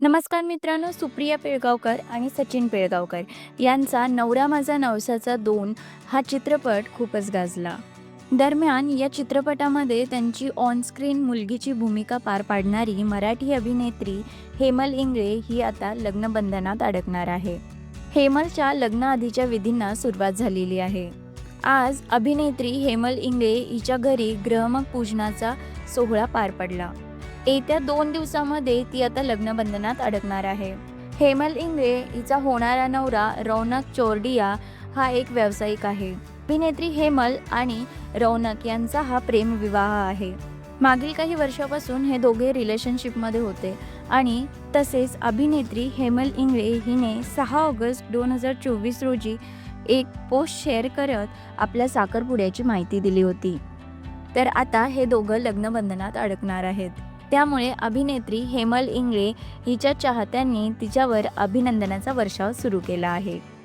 नमस्कार मित्रांनो सुप्रिया पिळगावकर आणि सचिन पिळगावकर यांचा नवरा माझा नवसाचा दोन हा चित्रपट खूपच गाजला. दरम्यान या चित्रपटामध्ये त्यांची ऑनस्क्रीन मुलगीची भूमिका पार पाडणारी मराठी अभिनेत्री हेमल इंगळे ही आता लग्नबंधनात अडकणार आहे. हेमलच्या लग्नाआधीच्या विधींना सुरुवात झालेली आहे. आज अभिनेत्री हेमल इंगळे हिच्या घरी ग्रहमक पूजनाचा सोहळा पार पडला. येत्या दोन दिवसामध्ये ती आता लग्नबंधनात अडकणार आहे. हेमल इंगळे हिचा होणारा नवरा रौनक चोरडिया हा एक व्यावसायिक आहे. अभिनेत्री हेमल आणि रौनक यांचा हा प्रेमविवाह आहे. मागील काही वर्षापासून हे दोघे रिलेशनशिपमध्ये होते आणि तसेच अभिनेत्री हेमल इंगळे हिने सहा ऑगस्ट दोन हजार चोवीस रोजी एक पोस्ट शेअर करत आपल्या साखरपुड्याची माहिती दिली होती. तर आता हे दोघं लग्नबंधनात अडकणार आहेत. त्यामुळे अभिनेत्री हेमल इंगळे हिच्या चाहत्यांनी तिच्यावर अभिनंदनाचा वर्षाव सुरू केला आहे.